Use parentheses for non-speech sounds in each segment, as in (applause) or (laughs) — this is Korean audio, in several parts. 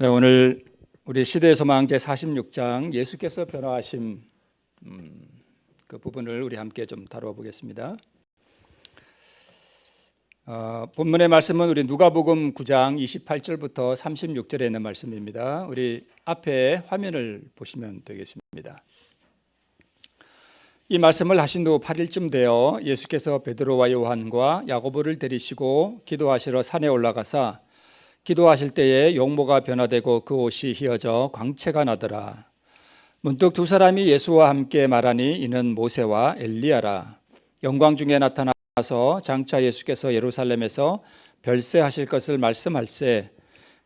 네, 오늘 우리 시대의 소망 제 46장 예수께서 변화하심 음, 그 부분을 우리 함께 좀 다루어 보겠습니다. 어, 본문의 말씀은 우리 누가복음 9장 28절부터 36절에 있는 말씀입니다. 우리 앞에 화면을 보시면 되겠습니다. 이 말씀을 하신 후 8일쯤 되어 예수께서 베드로와 요한과 야고보를 데리시고 기도하시러 산에 올라가사 기도하실 때에 용모가 변화되고 그 옷이 휘어져 광채가 나더라. 문득 두 사람이 예수와 함께 말하니 이는 모세와 엘리야라. 영광 중에 나타나서 장차 예수께서 예루살렘에서 별세하실 것을 말씀할세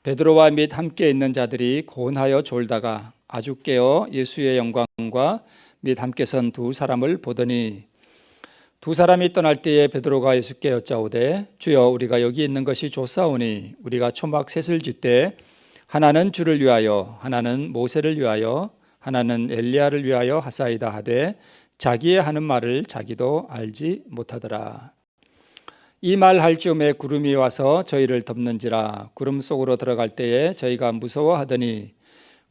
베드로와 및 함께 있는 자들이 고운하여 졸다가 아주 깨어 예수의 영광과 및 함께 선 두 사람을 보더니 두 사람이 떠날 때에 베드로가 예수께 여짜오되 주여 우리가 여기 있는 것이 좋사오니 우리가 초막 셋을 짓되 하나는 주를 위하여 하나는 모세를 위하여 하나는 엘리야를 위하여 하사이다 하되 자기의 하는 말을 자기도 알지 못하더라. 이 말 할 즈음에 구름이 와서 저희를 덮는지라 구름 속으로 들어갈 때에 저희가 무서워하더니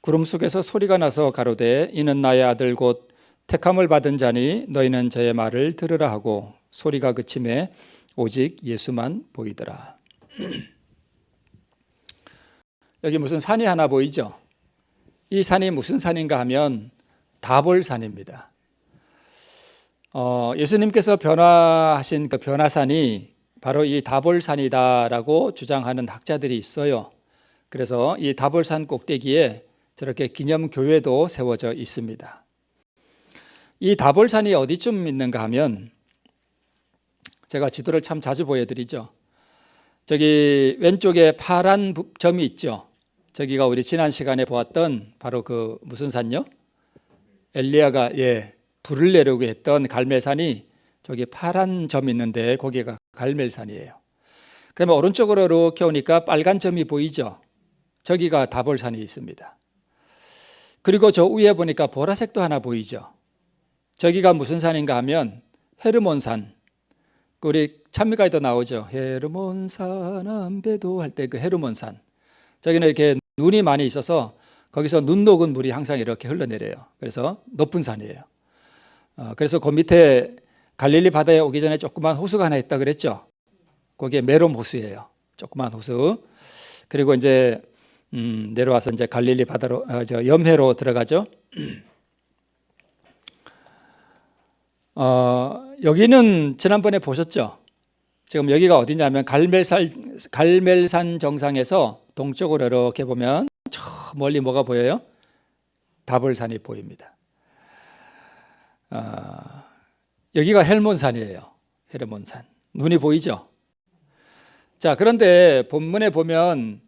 구름 속에서 소리가 나서 가로되 이는 나의 아들 곧 택함을 받은 자니 너희는 저의 말을 들으라 하고 소리가 그침에 오직 예수만 보이더라. (clears throat) 여기 무슨 산이 하나 보이죠? 이 산이 무슨 산인가 하면 다볼산입니다. 어, 예수님께서 변화하신 그 변화산이 바로 이 다볼산이다라고 주장하는 학자들이 있어요. 그래서 이 다볼산 꼭대기에 저렇게 기념교회도 세워져 있습니다. 이 다볼산이 어디쯤 있는가 하면 제가 지도를 참 자주 보여드리죠. 저기 왼쪽에 파란 점이 있죠. 저기가 우리 지난 시간에 보았던 바로 그 무슨 산요? 엘리야가 예 불을 내려고 했던 갈멜산이 저기 파란 점이 있는데 거기가 갈멜산이에요. 그러면 오른쪽으로 이렇게 오니까 빨간 점이 보이죠. 저기가 다볼산이 있습니다. 그리고 저 위에 보니까 보라색도 하나 보이죠. 저기가 무슨 산인가 하면 헤르몬산. 그 우리 찬미가에도 나오죠. 헤르몬산 안배도 할 때 그 헤르몬산. 저기는 이렇게 눈이 많이 있어서 거기서 눈 녹은 물이 항상 이렇게 흘러내려요. 그래서 높은 산이에요. 어, 그래서 그 밑에 갈릴리 바다에 오기 전에 조그만 호수가 하나 있다 그랬죠. 거기에 메롬 호수예요. 조그만 호수. 그리고 이제 음, 내려와서 이제 갈릴리 바다로 어, 저 염해로 들어가죠. (clears throat) 어, 여기는 지난번에 보셨죠? 지금 여기가 어디냐면 갈멜산, 갈멜산 정상에서 동쪽으로 이렇게 보면 저 멀리 뭐가 보여요? 다볼산이 보입니다. 어, 여기가 헬몬산이에요. 헬몬산. 눈이 보이죠? 자, 그런데 본문에 보면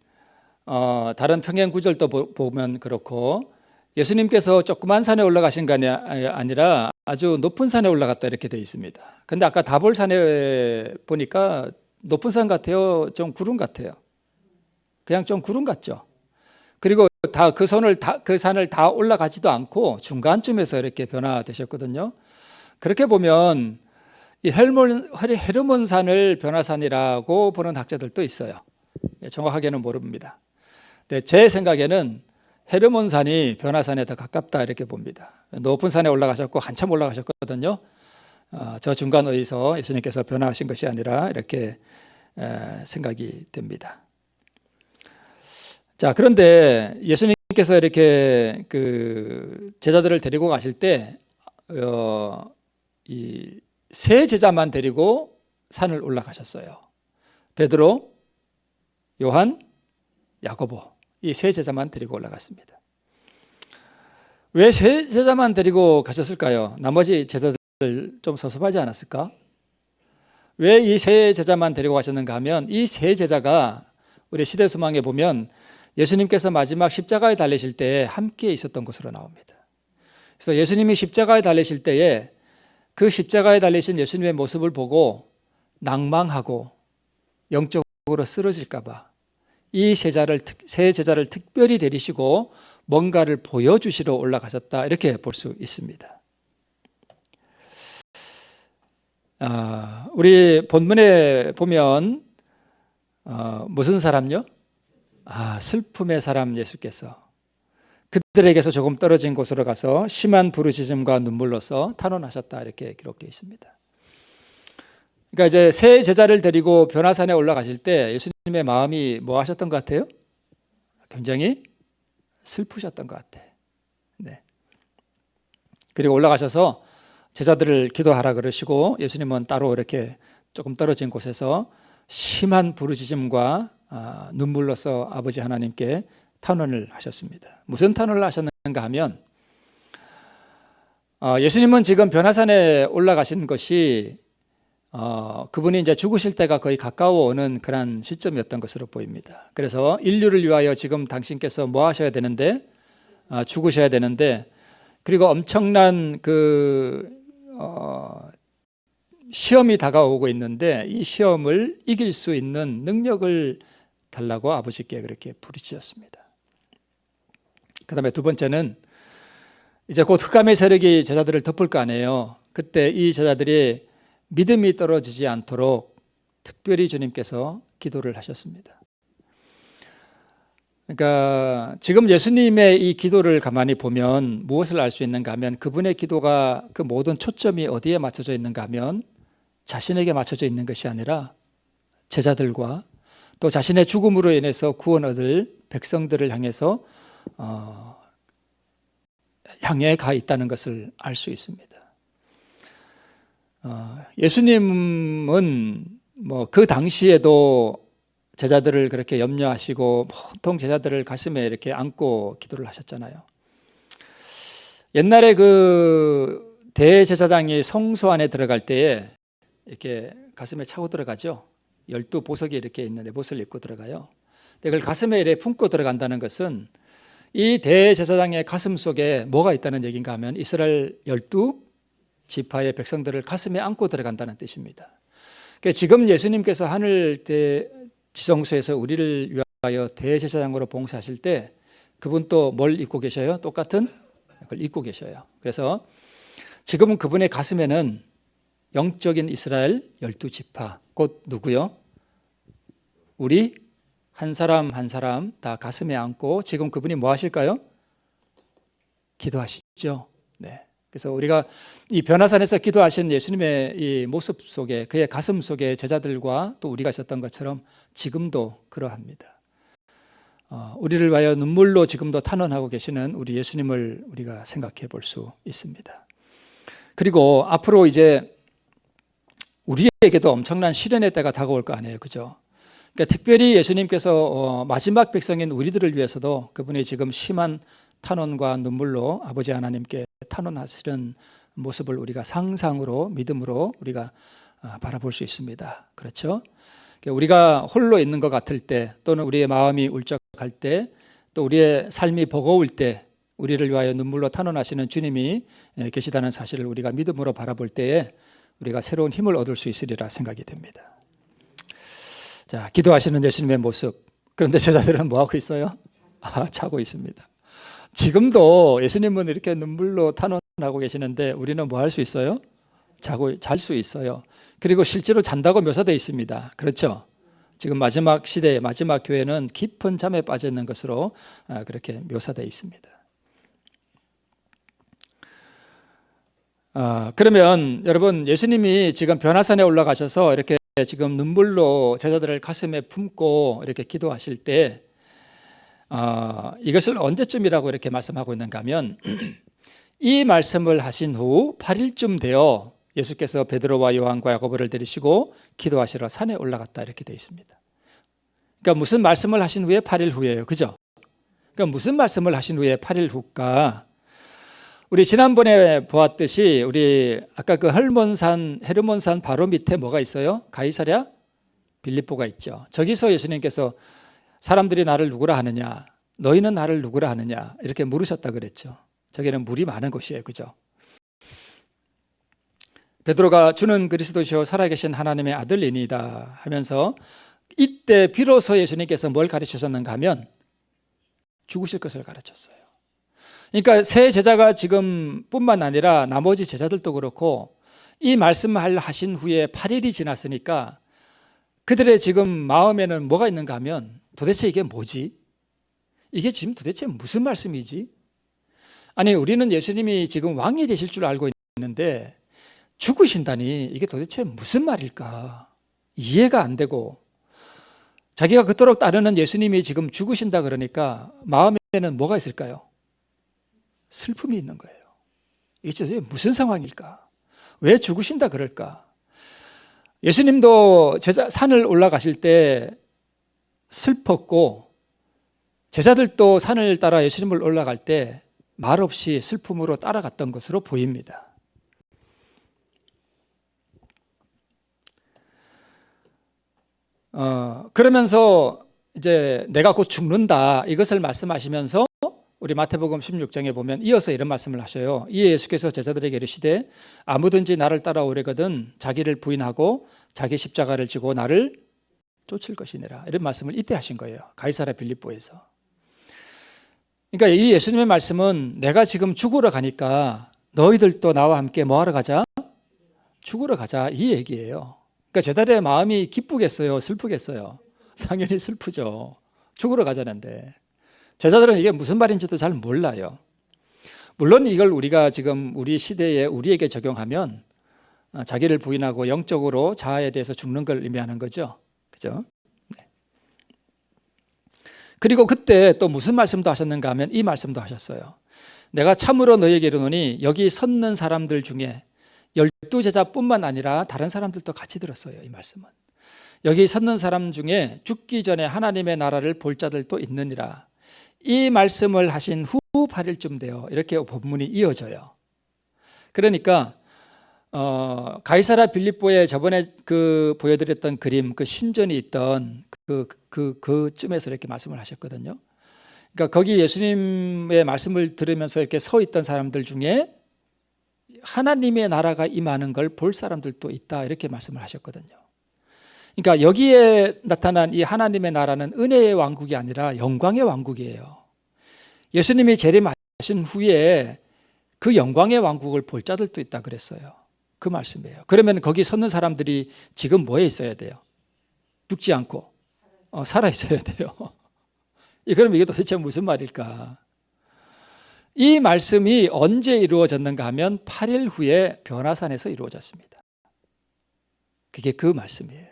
어, 다른 평행 구절도 보, 보면 그렇고 예수님께서 조그만 산에 올라가신 게 아니라 아주 높은 산에 올라갔다 이렇게 되어 있습니다. 근데 아까 다볼 산에 보니까 높은 산 같아요? 좀 구름 같아요? 그냥 좀 구름 같죠? 그리고 다그 손을 다, 그 산을 다 올라가지도 않고 중간쯤에서 이렇게 변화되셨거든요. 그렇게 보면 이 헬몬, 헤르몬 산을 변화산이라고 보는 학자들도 있어요. 예, 정확하게는 모릅니다. 제 생각에는 헤르몬 산이 변화산에 더 가깝다 이렇게 봅니다. 높은 산에 올라가셨고 한참 올라가셨거든요. 어, 저 중간 어디서 예수님께서 변화하신 것이 아니라 이렇게 생각이 됩니다. 자 그런데 예수님께서 이렇게 그 제자들을 데리고 가실 때 어, 이세 제자만 데리고 산을 올라가셨어요. 베드로, 요한, 야고보. 이 세 제자만 데리고 올라갔습니다. 왜 세 제자만 데리고 가셨을까요? 나머지 제자들 좀 섭섭하지 않았을까? 왜 이 세 제자만 데리고 가셨는가 하면 이 세 제자가 우리 시대 소망에 보면 예수님께서 마지막 십자가에 달리실 때 함께 있었던 것으로 나옵니다. 그래서 예수님이 십자가에 달리실 때에 그 십자가에 달리신 예수님의 모습을 보고 낭망하고 영적으로 쓰러질까봐 이 제자를 세 제자를 특별히 데리시고 뭔가를 보여주시러 올라가셨다 이렇게 볼 수 있습니다. 아, 우리 본문에 보면 어, 무슨 사람요? 아, 슬픔의 사람 예수께서 그들에게서 조금 떨어진 곳으로 가서 심한 부르짖음과 눈물로서 탄원하셨다 이렇게 기록되어 있습니다. 그러니까 이제 새 제자를 데리고 변화산에 올라가실 때 예수님 의 마음이 뭐 하셨던 것 같아요? 굉장히 슬프셨던 것 같아. 네. 그리고 올라가셔서 제자들을 기도하라 그러시고 예수님은 따로 이렇게 조금 떨어진 곳에서 심한 부르짖음과 아, 눈물로서 아버지 하나님께 탄원을 하셨습니다. 무슨 탄원을 하셨는가 하면 어, 예수님은 지금 변화산에 올라가신 것이 어, 그분이 이제 죽으실 때가 거의 가까워 오는 그런 시점이었던 것으로 보입니다. 그래서 인류를 위하여 지금 당신께서 뭐 하셔야 되는데 아, 죽으셔야 되는데 그리고 엄청난 그 어, 시험이 다가오고 있는데 이 시험을 이길 수 있는 능력을 달라고 아버지께 그렇게 부르짖었습니다. 그다음에 두 번째는 이제 곧 흑암의 세력이 제자들을 덮을 거 아니에요. 그때 이 제자들이 믿음이 떨어지지 않도록 특별히 주님께서 기도를 하셨습니다. 그러니까 지금 예수님의 이 기도를 가만히 보면 무엇을 알 수 있는가 하면 그분의 기도가 그 모든 초점이 어디에 맞춰져 있는가 하면 자신에게 맞춰져 있는 것이 아니라 제자들과 또 자신의 죽음으로 인해서 구원 얻을 백성들을 향해서 어, 향해 가 있다는 것을 알 수 있습니다. 어, 예수님은 뭐 그 당시에도 제자들을 그렇게 염려하시고 보통 제자들을 가슴에 이렇게 안고 기도를 하셨잖아요. 옛날에 그 대제사장이 성소 안에 들어갈 때에 이렇게 가슴에 차고 들어가죠. 열두 보석이 이렇게 있는 에봇을 입고 들어가요. 그걸 가슴에 이렇게 품고 들어간다는 것은 이 대제사장의 가슴 속에 뭐가 있다는 얘기인가 하면 이스라엘 열두 지파의 백성들을 가슴에 안고 들어간다는 뜻입니다. 그러니까 지금 예수님께서 하늘 대 지성소에서 우리를 위하여 대제사장으로 봉사하실 때 그분 또 뭘 입고 계셔요? 똑같은 그걸 입고 계셔요. 그래서 지금은 그분의 가슴에는 영적인 이스라엘 열두 지파 곧 누구요? 우리 한 사람 한 사람 다 가슴에 안고 지금 그분이 뭐 하실까요? 기도하시죠. 네. 그래서 우리가 이 변화산에서 기도하신 예수님의 이 모습 속에 그의 가슴 속에 제자들과 또 우리가 있었던 것처럼 지금도 그러합니다. 어, 우리를 위하여 눈물로 지금도 탄원하고 계시는 우리 예수님을 우리가 생각해 볼 수 있습니다. 그리고 앞으로 이제 우리에게도 엄청난 시련의 때가 다가올 거 아니에요, 그죠? 그러니까 특별히 예수님께서 어, 마지막 백성인 우리들을 위해서도 그분이 지금 심한 탄원과 눈물로 아버지 하나님께 탄원하시는 모습을 우리가 상상으로 믿음으로 우리가 아, 바라볼 수 있습니다. 그렇죠? 그러니까 우리가 홀로 있는 것 같을 때 또는 우리의 마음이 울적할 때 또 우리의 삶이 버거울 때 우리를 위하여 눈물로 탄원하시는 주님이 예, 계시다는 사실을 우리가 믿음으로 바라볼 때에 우리가 새로운 힘을 얻을 수 있으리라 생각이 됩니다. 자, 기도하시는 예수님의 모습. 그런데 제자들은 뭐 하고 있어요? 아, 자고 있습니다. 지금도 예수님은 이렇게 눈물로 탄원하고 계시는데 우리는 뭐 할 수 있어요? 자고 잘 수 있어요. 그리고 실제로 잔다고 묘사되어 있습니다. 그렇죠? 지금 마지막 시대 마지막 교회는 깊은 잠에 빠져 있는 것으로 아, 그렇게 묘사되어 있습니다. 아, 그러면 여러분 예수님이 지금 변화산에 올라가셔서 이렇게 지금 눈물로 제자들을 가슴에 품고 이렇게 기도하실 때 어, 이것을 언제쯤이라고 이렇게 말씀하고 있는가 하면 (clears throat) 이 말씀을 하신 후 8일쯤 되어 예수께서 베드로와 요한과 야고보를 데리시고 기도하시러 산에 올라갔다 이렇게 되어 있습니다. 그러니까 무슨 말씀을 하신 후에 8일 후예요. 그죠? 그러니까 무슨 말씀을 하신 후에 8일 후가 우리 지난번에 보았듯이 우리 아까 그 헐몬산 헤르몬산 바로 밑에 뭐가 있어요? 가이사랴 빌립보가 있죠. 저기서 예수님께서 사람들이 나를 누구라 하느냐? 너희는 나를 누구라 하느냐? 이렇게 물으셨다 그랬죠. 저기는 물이 많은 곳이에요. 그죠? 베드로가 주는 그리스도시요 살아계신 하나님의 아들이니다 하면서 이때 비로소 예수님께서 뭘 가르치셨는가 하면 죽으실 것을 가르쳤어요. 그러니까 새 제자가 지금 뿐만 아니라 나머지 제자들도 그렇고 이 말씀을 하신 후에 8일이 지났으니까 그들의 지금 마음에는 뭐가 있는가 하면 도대체 이게 뭐지? 이게 지금 도대체 무슨 말씀이지? 아니, 우리는 예수님이 지금 왕이 되실 줄 알고 있는데 죽으신다니 이게 도대체 무슨 말일까? 이해가 안 되고 자기가 그토록 따르는 예수님이 지금 죽으신다 그러니까 마음에는 뭐가 있을까요? 슬픔이 있는 거예요. 이게 무슨 상황일까? 왜 죽으신다 그럴까? 예수님도 제자 산을 올라가실 때 슬펐고 제자들도 산을 따라 예수님을 올라갈 때 말없이 슬픔으로 따라갔던 것으로 보입니다. 어, 그러면서 이제 내가 곧 죽는다 이것을 말씀하시면서 우리 마태복음 16장에 보면 이어서 이런 말씀을 하셔요. 이에 예수께서 제자들에게 이르시되 아무든지 나를 따라오려거든 자기를 부인하고 자기 십자가를 지고 나를 쫓을 것이니라. 이런 말씀을 이때 하신 거예요. 가이사라 빌립보에서. 그러니까 이 예수님의 말씀은 내가 지금 죽으러 가니까 너희들도 나와 함께 뭐 하러 가자? 죽으러 가자 이 얘기예요. 그러니까 제자들의 마음이 기쁘겠어요, 슬프겠어요. 당연히 슬프죠. 죽으러 가자는데 제자들은 이게 무슨 말인지도 잘 몰라요. 물론 이걸 우리가 지금 우리 시대에 우리에게 적용하면 어, 자기를 부인하고 영적으로 자아에 대해서 죽는 걸 의미하는 거죠. 그죠? 네. 그리고 그때 또 무슨 말씀도 하셨는가 하면 이 말씀도 하셨어요. 내가 참으로 너에게 이르노니 여기 섰는 사람들 중에 열두 제자뿐만 아니라 다른 사람들도 같이 들었어요. 이 말씀은. 여기 섰는 사람 중에 죽기 전에 하나님의 나라를 볼 자들도 있느니라. 이 말씀을 하신 후 8일쯤 돼요. 이렇게 본문이 이어져요. 그러니까 어, 가이사라 빌립보에 저번에 그 보여드렸던 그림, 그 신전이 있던 그, 그, 그 쯤에서 이렇게 말씀을 하셨거든요. 그러니까 거기 예수님의 말씀을 들으면서 이렇게 서 있던 사람들 중에 하나님의 나라가 임하는 걸 볼 사람들도 있다. 이렇게 말씀을 하셨거든요. 그러니까 여기에 나타난 이 하나님의 나라는 은혜의 왕국이 아니라 영광의 왕국이에요. 예수님이 재림하신 후에 그 영광의 왕국을 볼 자들도 있다 그랬어요. 그 말씀이에요. 그러면 거기 섰는 사람들이 지금 뭐에 있어야 돼요? 죽지 않고 어, 살아 있어야 돼요. (laughs) 그럼 이게 도대체 무슨 말일까? 이 말씀이 언제 이루어졌는가 하면 8일 후에 변화산에서 이루어졌습니다. 그게 그 말씀이에요.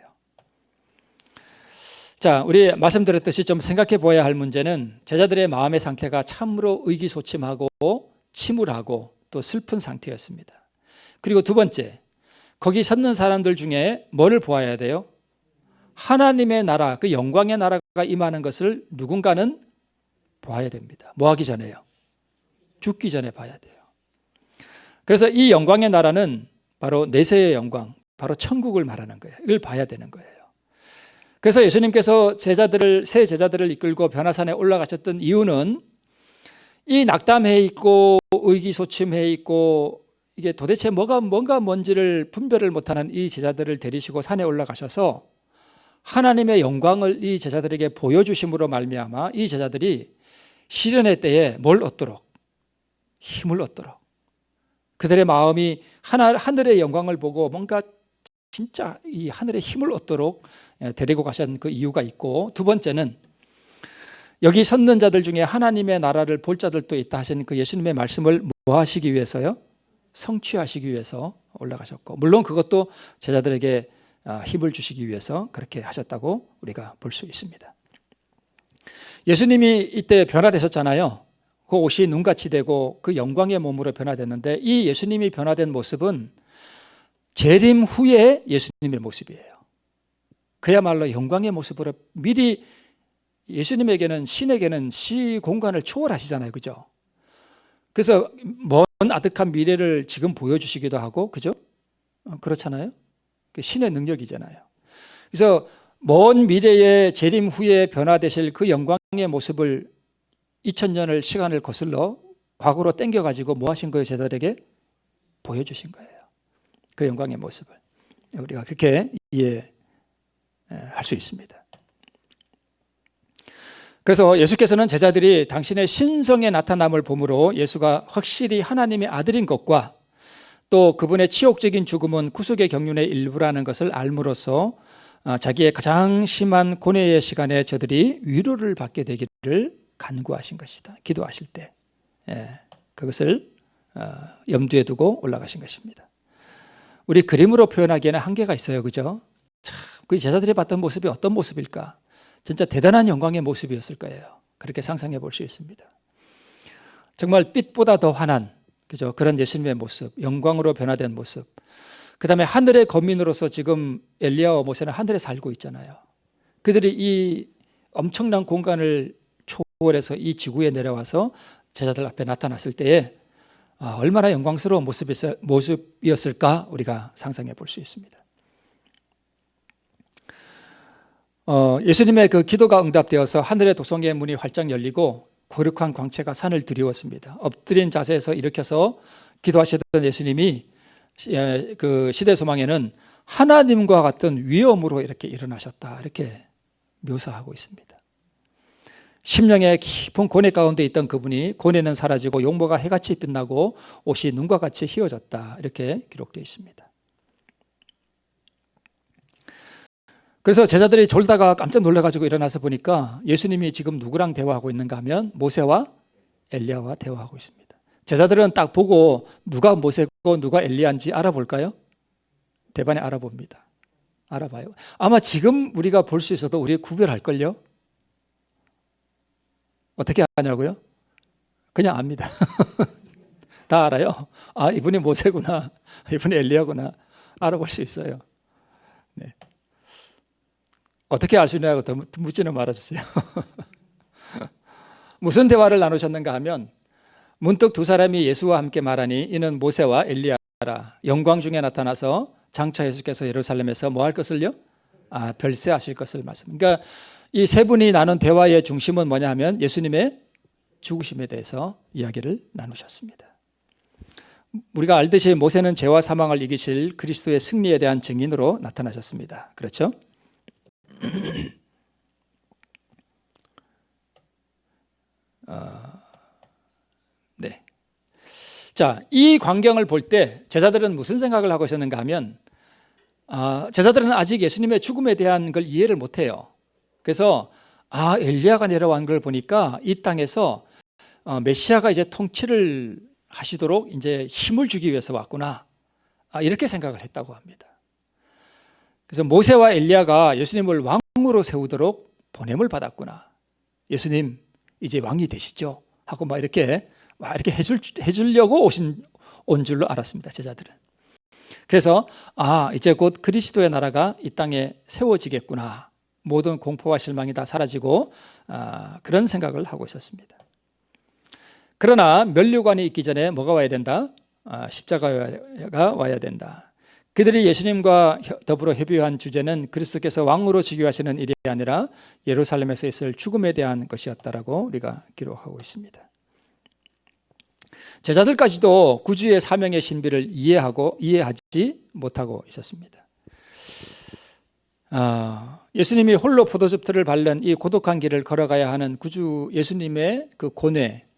자, 우리 말씀드렸듯이 좀 생각해 보아야 할 문제는 제자들의 마음의 상태가 참으로 의기소침하고 침울하고 또 슬픈 상태였습니다. 그리고 두 번째, 거기 섰는 사람들 중에 뭐를 보아야 돼요? 하나님의 나라, 그 영광의 나라가 임하는 것을 누군가는 보아야 됩니다. 뭐 하기 전에요? 죽기 전에 봐야 돼요. 그래서 이 영광의 나라는 바로 내세의 영광, 바로 천국을 말하는 거예요. 이걸 봐야 되는 거예요. 그래서 예수님께서 제자들을 새 제자들을 이끌고 변화산에 올라가셨던 이유는 이 낙담해 있고 의기소침해 있고 이게 도대체 뭐가 뭔가 뭔지를 분별을 못하는 이 제자들을 데리시고 산에 올라가셔서 하나님의 영광을 이 제자들에게 보여주심으로 말미암아 이 제자들이 시련의 때에 뭘 얻도록 힘을 얻도록 그들의 마음이 하나, 하늘의 영광을 보고 뭔가 진짜 이 하늘의 힘을 얻도록 예, 데리고 가신 그 이유가 있고 두 번째는 여기 섰는 자들 중에 하나님의 나라를 볼 자들도 있다 하신 그 예수님의 말씀을 뭐 하시기 위해서요? 성취하시기 위해서 올라가셨고 물론 그것도 제자들에게 아, 힘을 주시기 위해서 그렇게 하셨다고 우리가 볼 수 있습니다. 예수님이 이때 변화되셨잖아요. 그 옷이 눈같이 되고 그 영광의 몸으로 변화됐는데 이 예수님이 변화된 모습은 재림 후에 예수님의 모습이에요. 그야말로 영광의 모습으로 미리 예수님에게는 신에게는 시 공간을 초월하시잖아요. 그죠? 그래서 먼 아득한 미래를 지금 보여주시기도 하고, 그죠? 어, 그렇잖아요. 그 신의 능력이잖아요. 그래서 먼 미래의 재림 후에 변화되실 그 영광의 모습을 2000년을 시간을 거슬러 과거로 땡겨 가지고 뭐 하신 거예요? 제자들에게 보여 주신 거예요. 그 영광의 모습을. 우리가 그렇게 이해 예, 할수 있습니다. 그래서 예수께서는 제자들이 당신의 신성의 나타남을 보므로 예수가 확실히 하나님의 아들인 것과 또 그분의 치욕적인 죽음은 구속의 경륜의 일부라는 것을 알므로써 어, 자기의 가장 심한 고뇌의 시간에 저들이 위로를 받게 되기를 간구하신 것이다. 기도하실 때 예, 그것을 어, 염두에 두고 올라가신 것입니다. 우리 그림으로 표현하기에는 한계가 있어요, 그죠? 참, 그 제자들이 봤던 모습이 어떤 모습일까? 진짜 대단한 영광의 모습이었을 거예요. 그렇게 상상해 볼 수 있습니다. 정말 빛보다 더 환한 그죠? 그런 예수님의 모습, 영광으로 변화된 모습. 그다음에 하늘의 거민으로서 지금 엘리야와 모세는 하늘에 살고 있잖아요. 그들이 이 엄청난 공간을 초월해서 이 지구에 내려와서 제자들 앞에 나타났을 때에 아, 얼마나 영광스러운 모습이었을까 우리가 상상해 볼 수 있습니다. 어, 예수님의 그 기도가 응답되어서 하늘의 도성의 문이 활짝 열리고 거룩한 광채가 산을 드리웠습니다. 엎드린 자세에서 일으켜서 기도하시던 예수님이 예, 그 시대 소망에는 하나님과 같은 위엄으로 이렇게 일어나셨다 이렇게 묘사하고 있습니다. 심령의 깊은 고뇌 가운데 있던 그분이 고뇌는 사라지고 용모가 해같이 빛나고 옷이 눈과 같이 휘어졌다 이렇게 기록되어 있습니다. 그래서 제자들이 졸다가 깜짝 놀라가지고 일어나서 보니까 예수님이 지금 누구랑 대화하고 있는가 하면 모세와 엘리야와 대화하고 있습니다. 제자들은 딱 보고 누가 모세고 누가 엘리야인지 알아볼까요? 대반에 알아봅니다. 알아봐요. 아마 지금 우리가 볼 수 있어도 우리 구별할걸요? 어떻게 하냐고요? 그냥 압니다. (laughs) 다 알아요. 아, 이분이 모세구나. 이분이 엘리야구나. 알아볼 수 있어요. 네. 어떻게 알 수 있냐고 더 묻지는 말아주세요. (laughs) 무슨 대화를 나누셨는가 하면 문득 두 사람이 예수와 함께 말하니 이는 모세와 엘리야라 영광 중에 나타나서 장차 예수께서 예루살렘에서 뭐 할 것을요? 아 별세하실 것을 말씀. 그러니까 이 세 분이 나눈 대화의 중심은 뭐냐 하면 예수님의 죽으심에 대해서 이야기를 나누셨습니다. 우리가 알듯이 모세는 죄와 사망을 이기실 그리스도의 승리에 대한 증인으로 나타나셨습니다. 그렇죠? 어, (coughs) 네. 자, 이 광경을 볼 때 제자들은 무슨 생각을 하고 있었는가 하면 아, 제자들은 아직 예수님의 죽음에 대한 걸 이해를 못 해요. 그래서 아, 엘리야가 내려온 걸 보니까 이 땅에서 어, 메시아가 이제 통치를 하시도록 이제 힘을 주기 위해서 왔구나. 아, 이렇게 생각을 했다고 합니다. 그래서 모세와 엘리야가 예수님을 왕으로 세우도록 보냄을 받았구나. 예수님 이제 왕이 되시죠. 하고 막 이렇게 막 이렇게 해줄 해주려고 오신 온 줄로 알았습니다. 제자들은. 그래서 아 이제 곧 그리스도의 나라가 이 땅에 세워지겠구나. 모든 공포와 실망이 다 사라지고 아, 그런 생각을 하고 있었습니다. 그러나 면류관이 있기 전에 뭐가 와야 된다? 아, 십자가가 와야 된다. 그들이 예수님과 더불어 협의한 주제는 그리스도께서 왕으로 즉위하시는 일이 아니라 예루살렘에서 있을 죽음에 대한 것이었다라고 우리가 기록하고 있습니다. 제자들까지도 구주의 사명의 신비를 이해하고 이해하지 못하고 있었습니다. 아, 예수님이 홀로 포도즙들을 밟는 이 고독한 길을 걸어가야 하는 구주 예수님의 그 고뇌, 어,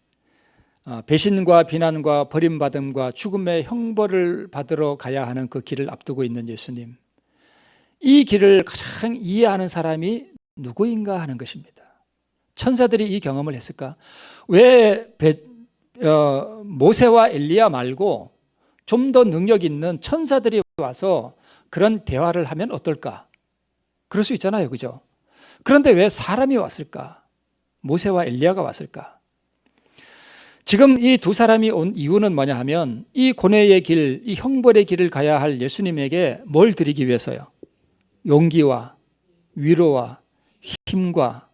배신과 비난과 버림받음과 죽음의 형벌을 받으러 가야 하는 그 길을 앞두고 있는 예수님. 이 길을 가장 이해하는 사람이 누구인가 하는 것입니다. 천사들이 이 경험을 했을까? 왜 배, 어, 모세와 엘리야 말고 좀 더 능력 있는 천사들이 와서 그런 대화를 하면 어떨까? 그럴 수 있잖아요. 그죠? 그런데 왜 사람이 왔을까? 모세와 엘리야가 왔을까? 지금 이 두 사람이 온 이유는 뭐냐 하면 이 고뇌의 길, 이 형벌의 길을 가야 할 예수님에게 뭘 드리기 위해서요? 용기와 위로와 힘과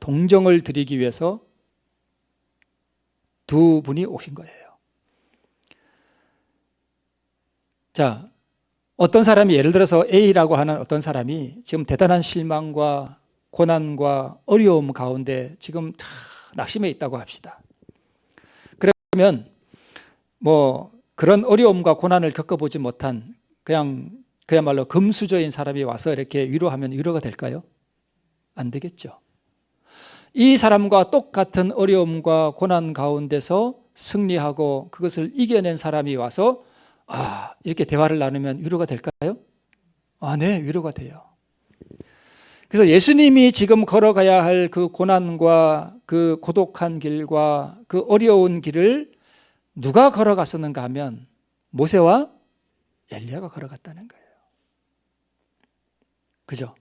동정을 드리기 위해서 두 분이 오신 거예요. 자, 어떤 사람이 예를 들어서 A라고 하는 어떤 사람이 지금 대단한 실망과 고난과 어려움 가운데 지금 다 낙심해 있다고 합시다. 그러면 뭐 그런 어려움과 고난을 겪어보지 못한 그냥 그야말로 금수저인 사람이 와서 이렇게 위로하면 위로가 될까요? 안 되겠죠. 이 사람과 똑같은 어려움과 고난 가운데서 승리하고 그것을 이겨낸 사람이 와서 아, 이렇게 대화를 나누면 위로가 될까요? 아, 네, 위로가 돼요. 그래서 예수님이 지금 걸어가야 할 그 고난과 그 고독한 길과 그 어려운 길을 누가 걸어갔었는가 하면 모세와 엘리야가 걸어갔다는 거예요. 그죠?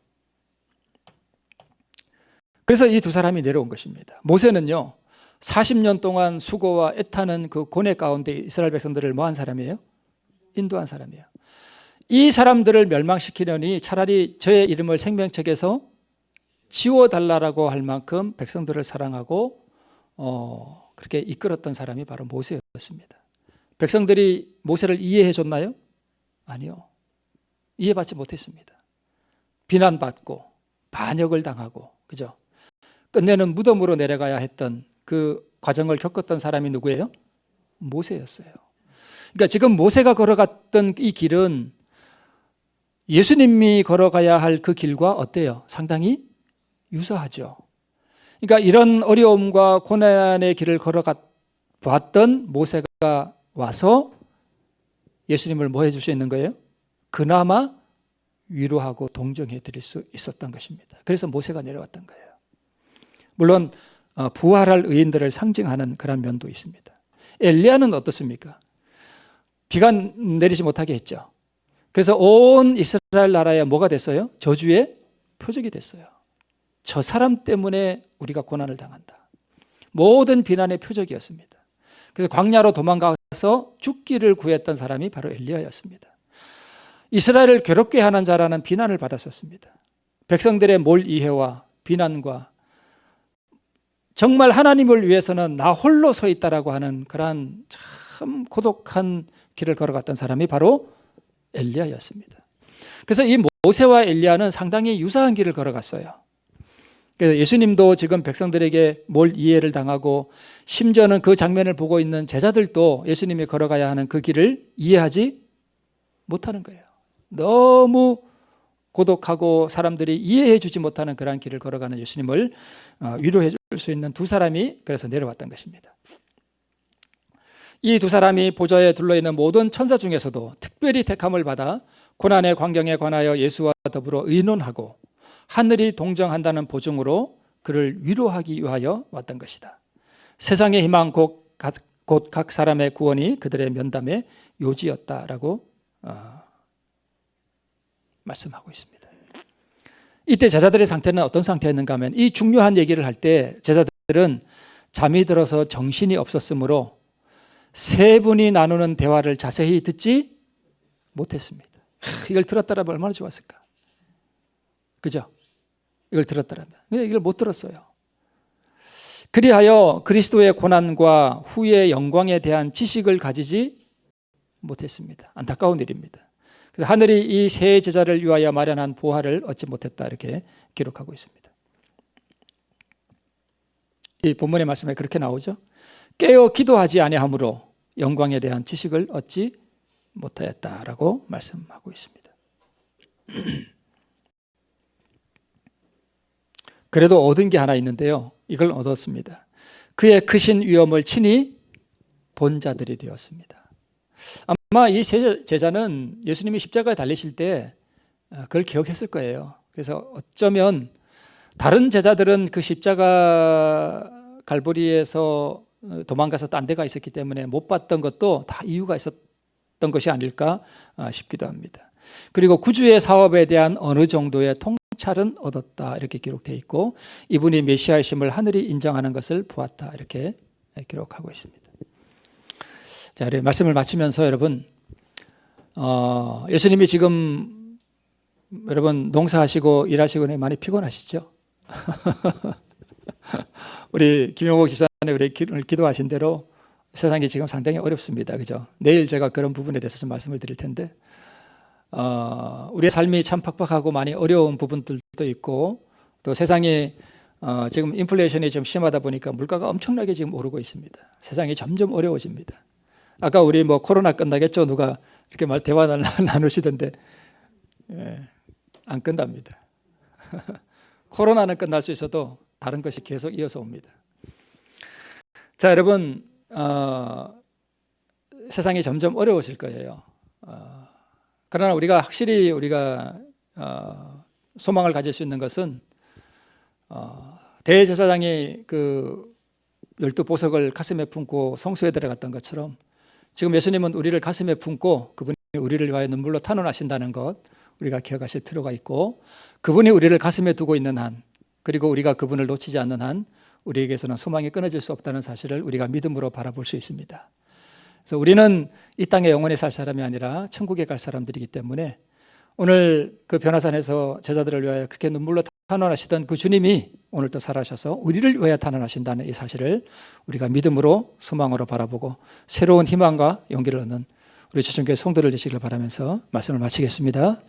그래서 이 두 사람이 내려온 것입니다. 모세는요, 40년 동안 수고와 애타는 그 고뇌 가운데 이스라엘 백성들을 뭐 한 사람이에요? 인도한 사람이에요. 이 사람들을 멸망시키려니 차라리 저의 이름을 생명책에서 지워달라고 할 만큼 백성들을 사랑하고 어, 그렇게 이끌었던 사람이 바로 모세였습니다. 백성들이 모세를 이해해 줬나요? 아니요. 이해받지 못했습니다. 비난받고 반역을 당하고 그죠? 끝내는 무덤으로 내려가야 했던 그 과정을 겪었던 사람이 누구예요? 모세였어요. 그러니까 지금 모세가 걸어갔던 이 길은 예수님이 걸어가야 할 그 길과 어때요? 상당히 유사하죠. 그러니까 이런 어려움과 고난의 길을 걸어가 봤던 모세가 와서 예수님을 뭐 해줄 수 있는 거예요? 그나마 위로하고 동정해 드릴 수 있었던 것입니다. 그래서 모세가 내려왔던 거예요. 물론 어, 부활할 의인들을 상징하는 그런 면도 있습니다. 엘리야는 어떻습니까? 비가 내리지 못하게 했죠. 그래서 온 이스라엘 나라에 뭐가 됐어요? 저주의 표적이 됐어요. 저 사람 때문에 우리가 고난을 당한다. 모든 비난의 표적이었습니다. 그래서 광야로 도망가서 죽기를 구했던 사람이 바로 엘리야였습니다. 이스라엘을 괴롭게 하는 자라는 비난을 받았었습니다. 백성들의 몰이해와 비난과 정말 하나님을 위해서는 나 홀로 서 있다라고 하는 그러한 참 고독한 길을 걸어갔던 사람이 바로 엘리야였습니다. 그래서 이 모세와 엘리야는 상당히 유사한 길을 걸어갔어요. 그래서 예수님도 지금 백성들에게 뭘 이해를 당하고 심지어는 그 장면을 보고 있는 제자들도 예수님이 걸어가야 하는 그 길을 이해하지 못하는 거예요. 너무 고독하고 사람들이 이해해 주지 못하는 그러한 길을 걸어가는 예수님을 어, 위로해 줄 수 있는 두 사람이 그래서 내려왔던 것입니다. 이 두 사람이 보좌에 둘러 있는 모든 천사 중에서도 특별히 택함을 받아 고난의 광경에 관하여 예수와 더불어 의논하고 하늘이 동정한다는 보증으로 그를 위로하기 위하여 왔던 것이다. 세상의 희망 곧 각 사람의 구원이 그들의 면담의 요지였다라고 어, 말씀하고 있습니다. 이때 제자들의 상태는 어떤 상태였는가 하면 이 중요한 얘기를 할 때 제자들은 잠이 들어서 정신이 없었으므로 세 분이 나누는 대화를 자세히 듣지 못했습니다. 이걸 들었다라면 얼마나 좋았을까? 그죠? 이걸 들었다라면. 이걸 못 들었어요. 그리하여 그리스도의 고난과 후의 영광에 대한 지식을 가지지 못했습니다. 안타까운 일입니다. 그래서 하늘이 이 세 제자를 위하여 마련한 보화를 얻지 못했다 이렇게 기록하고 있습니다. 이 본문의 말씀에 그렇게 나오죠. 깨어 기도하지 아니하므로 영광에 대한 지식을 얻지 못하였다라고 말씀하고 있습니다. (clears throat) 그래도 얻은 게 하나 있는데요. 이걸 얻었습니다. 그의 크신 위엄을 친히 본 자들이 되었습니다. 아마 이 제자는 예수님이 십자가에 달리실 때 어, 그걸 기억했을 거예요. 그래서 어쩌면 다른 제자들은 그 십자가 갈보리에서 어, 도망가서 딴 데가 있었기 때문에 못 봤던 것도 다 이유가 있었던 것이 아닐까 어, 싶기도 합니다. 그리고 구주의 사업에 대한 어느 정도의 통찰은 얻었다 이렇게 기록되어 있고 이분이 메시아이심을 하늘이 인정하는 것을 보았다 이렇게 기록하고 있습니다. 자, 우리 말씀을 마치면서 여러분, 어, 예수님이 지금 여러분 농사하시고 일하시고 많이 피곤하시죠? (laughs) 우리 김용호 기사님 우리 오늘 기도하신 대로 세상이 지금 상당히 어렵습니다. 그죠? 내일 제가 그런 부분에 대해서 좀 말씀을 드릴 텐데, 어, 우리의 삶이 참 팍팍하고 많이 어려운 부분들도 있고, 또 세상이 어, 지금 인플레이션이 좀 심하다 보니까 물가가 엄청나게 지금 오르고 있습니다. 세상이 점점 어려워집니다. 아까 우리 뭐 코로나 끝나겠죠? 누가 이렇게 말 대화 (laughs) 나누시던데 예, 안 끝납니다. (laughs) 코로나는 끝날 수 있어도 다른 것이 계속 이어서 옵니다. 자, 여러분 어, 세상이 점점 어려워질 거예요. 어, 그러나 우리가 확실히 우리가 어, 소망을 가질 수 있는 것은 어, 대제사장이 그 열두 보석을 가슴에 품고 성소에 들어갔던 것처럼 지금 예수님은 우리를 가슴에 품고 그분이 우리를 위하여 눈물로 탄원하신다는 것 우리가 기억하실 필요가 있고 그분이 우리를 가슴에 두고 있는 한 그리고 우리가 그분을 놓치지 않는 한 우리에게서는 소망이 끊어질 수 없다는 사실을 우리가 믿음으로 바라볼 수 있습니다. 그래서 우리는 이 땅에 영원히 살 사람이 아니라 천국에 갈 사람들이기 때문에 오늘 그 변화산에서 제자들을 위하여 그렇게 눈물로 탄원하시던 그 주님이 오늘 또 살아셔서 우리를 위하여 탄원하신다는 이 사실을 우리가 믿음으로 소망으로 바라보고 새로운 희망과 용기를 얻는 우리 주천교회 성도를 되시길 바라면서 말씀을 마치겠습니다.